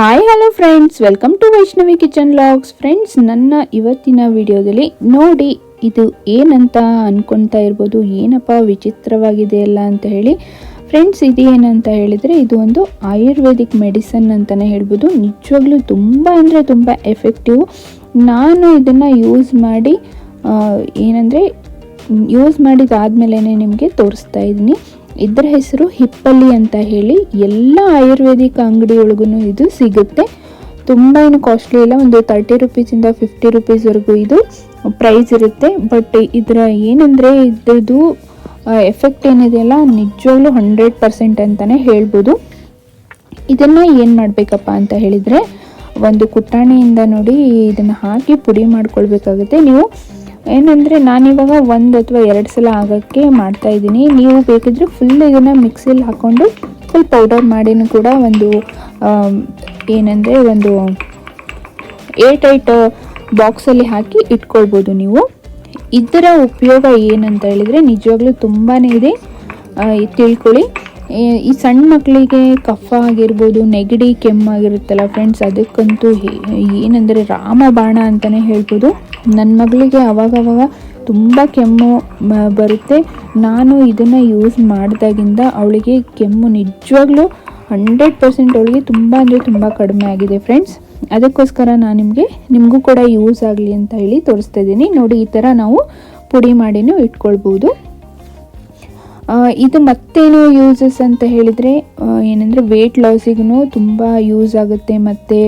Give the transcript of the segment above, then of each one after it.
Hi hello friends welcome to Vaishnavi kitchen logs friends ನನ್ನ ಇವತ್ತಿನ ವಿಡಿಯೋದಲ್ಲಿ ನೋಡಿ ಇದು ಏನಂತ ಅನ್ಕೊಂತಾ ಇರ್ಬೋದು, ಏನಪ್ಪ ವಿಚಿತ್ರವಾಗಿದೆ ಅಲ್ಲ ಅಂತ ಹೇಳಿ. ಫ್ರೆಂಡ್ಸ್ ಇದು ಏನಂತ ಹೇಳಿದರೆ, ಇದು ಒಂದು ಆಯುರ್ವೇದಿಕ್ ಮೆಡಿಸನ್ ಅಂತಲೇ ಹೇಳ್ಬೋದು. ನಿಜವಾಗ್ಲೂ ತುಂಬ ಅಂದರೆ ತುಂಬ ಎಫೆಕ್ಟಿವ್ ನಾನು ಇದನ್ನು ಯೂಸ್ ಮಾಡಿ ಏನಂದರೆ ಯೂಸ್ ಮಾಡಿದಾದ್ಮೇಲೆ ನಿಮಗೆ ತೋರಿಸ್ತಾ ಇದ್ದೀನಿ. ಇದರ ಹೆಸರು ಹಿಪ್ಪಲ್ಲಿ ಅಂತ ಹೇಳಿ ಎಲ್ಲ ಆಯುರ್ವೇದಿಕ್ ಅಂಗಡಿ ಒಳಗೂ ಇದು ಸಿಗುತ್ತೆ. ತುಂಬ ಏನು ಕಾಸ್ಟ್ಲಿ ಇಲ್ಲ, ಒಂದು ತರ್ಟಿ ರುಪೀಸಿಂದ ಫಿಫ್ಟಿ ರುಪೀಸ್ವರೆಗೂ ಇದು ಪ್ರೈಸ್ ಇರುತ್ತೆ. ಬಟ್ ಇದರ ಏನಂದರೆ ಇದ್ರದ್ದು ಎಫೆಕ್ಟ್ ಏನಿದೆಯಲ್ಲ ನಿಜವಾಗ್ಲೂ ಹಂಡ್ರೆಡ್ ಪರ್ಸೆಂಟ್ ಅಂತಲೇ ಹೇಳ್ಬೋದು. ಇದನ್ನು ಏನು ಮಾಡಬೇಕಪ್ಪ ಅಂತ ಹೇಳಿದರೆ, ಒಂದು ಕುಟಾಣಿಯಿಂದ ನೋಡಿ ಇದನ್ನು ಹಾಕಿ ಪುಡಿ ಮಾಡ್ಕೊಳ್ಬೇಕಾಗುತ್ತೆ. ನೀವು ಏನಂದರೆ ನಾನಿವಾಗ ಒಂದು ಅಥವಾ ಎರಡು ಸಲ ಆಗೋಕ್ಕೆ ಮಾಡ್ತಾ ಇದ್ದೀನಿ. ನೀವು ಬೇಕಿದ್ರೆ ಫುಲ್ ಇದನ್ನು ಮಿಕ್ಸಿಲಿ ಹಾಕ್ಕೊಂಡು ಫುಲ್ ಪೌಡರ್ ಮಾಡಿನೂ ಕೂಡ ಒಂದು ಏನಂದರೆ ಒಂದು ಏಟ್ ಏಟ್ ಬಾಕ್ಸಲ್ಲಿ ಹಾಕಿ ಇಟ್ಕೊಳ್ಬೋದು ನೀವು. ಇದರ ಉಪಯೋಗ ಏನಂತ ಹೇಳಿದರೆ ನಿಜವಾಗ್ಲೂ ತುಂಬಾ ಇದೆ. ತಿಳ್ಕೊಳ್ಳಿ. ಈ- ಸಣ್ಣ ಮಕ್ಕಳಿಗೆ ಕಫ ಆಗಿರ್ಬೋದು, ನೆಗಡಿ ಕೆಮ್ಮಾಗಿರುತ್ತಲ್ಲ ಫ್ರೆಂಡ್ಸ್ ಅದಕ್ಕಂತೂ ಏನಂದರೆ ರಾಮಬಾಣ ಅಂತಲೇ ಹೇಳ್ಬೋದು. ನನ್ನ ಮಗಳಿಗೆ ಅವಾಗವಾಗ ತುಂಬ ಕೆಮ್ಮು ಬರುತ್ತೆ. ನಾನು ಇದನ್ನು ಯೂಸ್ ಮಾಡಿದಾಗಿಂದ ಅವಳಿಗೆ ಕೆಮ್ಮು ನಿಜವಾಗ್ಲೂ ಹಂಡ್ರೆಡ್ ಪರ್ಸೆಂಟ್ ಅವಳಿಗೆ ತುಂಬ ಅಂದರೆ ತುಂಬ ಕಡಿಮೆ ಆಗಿದೆ ಫ್ರೆಂಡ್ಸ್ ಅದಕ್ಕೋಸ್ಕರ ನಾನು ನಿಮಗೆ, ನಿಮಗೂ ಕೂಡ ಯೂಸ್ ಆಗಲಿ ಅಂತ ಹೇಳಿ ತೋರಿಸ್ತಾ ಇದ್ದೀನಿ. ನೋಡಿ, ಈ ಥರ ನಾವು ಪುಡಿ ಮಾಡಿನೂ ಇಟ್ಕೊಳ್ಬೋದು. ಇದು ಮತ್ತೇನು ಯೂಸಸ್ ಅಂತ ಹೇಳಿದರೆ ಏನಂದರೆ ವೆಯ್ಟ್ ಲಾಸಿಗೂ ತುಂಬ ಯೂಸ್ ಆಗುತ್ತೆ ಮತ್ತು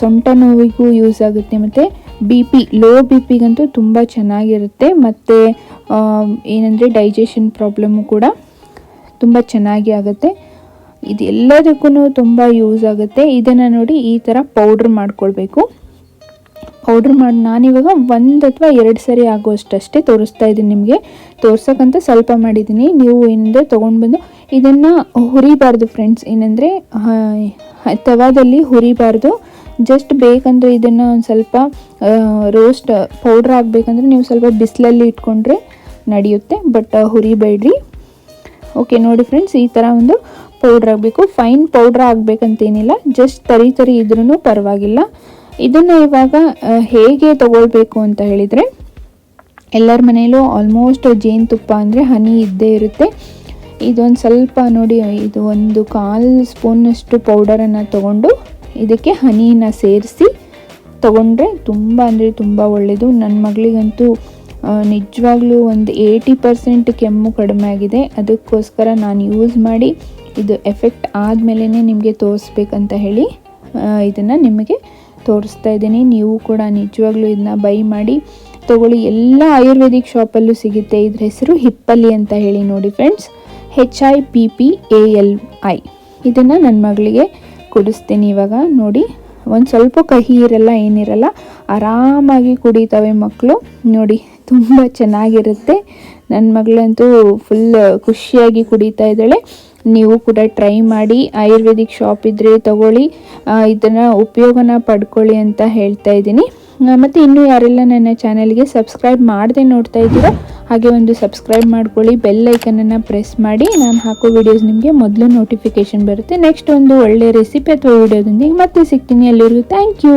ಸೊಂಟ ನೋವಿಗೂ ಯೂಸ್ ಆಗುತ್ತೆ ಮತ್ತು ಬಿ ಪಿ ಲೋ ಬಿ ಪಿಗಂತೂ ತುಂಬ ಚೆನ್ನಾಗಿರುತ್ತೆ ಮತ್ತು ಏನಂದರೆ ಡೈಜೆಷನ್ ಪ್ರಾಬ್ಲಮ್ಮು ಕೂಡ ತುಂಬ ಚೆನ್ನಾಗಿ ಆಗುತ್ತೆ. ಇದೆಲ್ಲದಕ್ಕೂ ತುಂಬ ಯೂಸ್ ಆಗುತ್ತೆ. ಇದನ್ನು ನೋಡಿ ಈ ಥರ ಪೌಡ್ರ್ ಮಾಡ್ಕೊಳ್ಬೇಕು. ಪೌಡ್ರ್ ಮಾಡಿ, ನಾನಿವಾಗ ಒಂದು ಅಥವಾ ಎರಡು ಸರಿ ಆಗುವಷ್ಟಷ್ಟೇ ತೋರಿಸ್ತಾ ಇದ್ದೀನಿ ನಿಮಗೆ. ತೋರ್ಸೋಕ್ಕಂತ ಸ್ವಲ್ಪ ಮಾಡಿದ್ದೀನಿ. ನೀವು ಏನಂದರೆ ತೊಗೊಂಡು ಬಂದು ಇದನ್ನು ಹುರಿಬಾರ್ದು ಫ್ರೆಂಡ್ಸ್ ಏನಂದರೆ ತವಾದಲ್ಲಿ ಹುರಿಬಾರ್ದು. ಜಸ್ಟ್ ಬೇಕಂದರೆ ಇದನ್ನು ಒಂದು ಸ್ವಲ್ಪ ರೋಸ್ಟ್ ಪೌಡ್ರ್ ಆಗಬೇಕಂದ್ರೆ ನೀವು ಸ್ವಲ್ಪ ಬಿಸಿಲಲ್ಲಿ ಇಟ್ಕೊಂಡ್ರೆ ನಡೆಯುತ್ತೆ, ಬಟ್ ಹುರಿಬೇಡ್ರಿ. ಓಕೆ ನೋಡಿ ಫ್ರೆಂಡ್ಸ್ ಈ ಥರ ಒಂದು ಪೌಡ್ರ್ ಆಗಬೇಕು ಫೈನ್ ಪೌಡ್ರ್ ಆಗಬೇಕಂತೇನಿಲ್ಲ ಜಸ್ಟ್ ತರಿ ತರಿ ಇದ್ರೂ ಪರವಾಗಿಲ್ಲ. ಇದನ್ನು ಇವಾಗ ಹೇಗೆ ತಗೊಳ್ಬೇಕು ಅಂತ ಹೇಳಿದರೆ, ಎಲ್ಲರ ಮನೆಯಲ್ಲೂ ಆಲ್ಮೋಸ್ಟ್ ಜೇನುತುಪ್ಪ ಅಂದರೆ ಹನಿ ಇದ್ದೇ ಇರುತ್ತೆ. ಇದೊಂದು ಸ್ವಲ್ಪ ನೋಡಿ, ಇದು ಒಂದು ಕಾಲು ಸ್ಪೂನಷ್ಟು ಪೌಡರನ್ನು ತಗೊಂಡು ಇದಕ್ಕೆ ಹನಿನ ಸೇರಿಸಿ, ತಗೊಂಡ್ರೆ ತುಂಬ ಅಂದರೆ ತುಂಬ ಒಳ್ಳೆಯದು ನನ್ನ ಮಗಳಿಗಂತೂ ನಿಜವಾಗ್ಲೂ ಒಂದು ಏಯ್ಟಿ ಪರ್ಸೆಂಟ್ ಕೆಮ್ಮು ಕಡಿಮೆ ಆಗಿದೆ. ಅದಕ್ಕೋಸ್ಕರ ನಾನು ಯೂಸ್ ಮಾಡಿ, ಇದು ಎಫೆಕ್ಟ್ ಆದಮೇಲೆ ನಿಮಗೆ ತೋರಿಸ್ಬೇಕಂತ ಹೇಳಿ ಇದನ್ನು ನಿಮಗೆ ತೋರಿಸ್ತಾ ಇದ್ದೀನಿ. ನೀವು ಕೂಡ ನಿಜವಾಗ್ಲೂ ಇದನ್ನ ಬೈ ಮಾಡಿ ತಗೊಳ್ಳಿ. ಎಲ್ಲ ಆಯುರ್ವೇದಿಕ್ ಶಾಪಲ್ಲೂ ಸಿಗುತ್ತೆ. ಇದ್ರ ಹೆಸರು ಹಿಪ್ಪಲ್ಲಿ ಅಂತ ಹೇಳಿ ನೋಡಿ friends H I P P A L I ಇದನ್ನು ನನ್ನ ಮಗಳಿಗೆ ಕುಡಿಸ್ತೀನಿ ಇವಾಗ. ನೋಡಿ, ಒಂದು ಸ್ವಲ್ಪ ಕಹಿ ಇರಲ್ಲ, ಏನಿರಲ್ಲ, ಆರಾಮಾಗಿ ಕುಡಿತಾವೆ ಮಕ್ಕಳು ನೋಡಿ, ತುಂಬ ಚೆನ್ನಾಗಿರುತ್ತೆ. ನನ್ನ ಮಗಳಂತೂ ಫುಲ್ ಖುಷಿಯಾಗಿ ಕುಡಿತಾ ಇದ್ದಾಳೆ. ನೀವು ಕೂಡ ಟ್ರೈ ಮಾಡಿ ಆಯುರ್ವೇದಿಕ್ ಶಾಪ್ ಇದ್ದರೆ ತಗೊಳ್ಳಿ. ಇದನ್ನು ಉಪಯೋಗನ ಪಡ್ಕೊಳ್ಳಿ ಅಂತ ಹೇಳ್ತಾ ಇದ್ದೀನಿ. ಮತ್ತು ಇನ್ನೂ ಯಾರೆಲ್ಲ ನನ್ನ ಚಾನಲ್ಗೆ ಸಬ್ಸ್ಕ್ರೈಬ್ ಮಾಡದೆ ನೋಡ್ತಾ ಇದ್ದೀರೋ, ಹಾಗೆ ಒಂದು ಸಬ್ಸ್ಕ್ರೈಬ್ ಮಾಡ್ಕೊಳ್ಳಿ ಬೆಲ್ ಐಕನನ್ನು ಪ್ರೆಸ್ ಮಾಡಿ. ನಾನು ಹಾಕೋ ವಿಡಿಯೋಸ್ ನಿಮಗೆ ಮೊದಲು ನೋಟಿಫಿಕೇಶನ್ ಬರುತ್ತೆ. ನೆಕ್ಸ್ಟ್ ಒಂದು ಒಳ್ಳೆ ರೆಸಿಪಿ ಅಥವಾ ವಿಡಿಯೋದೊಂದಿಗೆ ಮತ್ತೆ ಸಿಗ್ತೀನಿ. ಎಲ್ಲರಿಗೂ ಥ್ಯಾಂಕ್ ಯು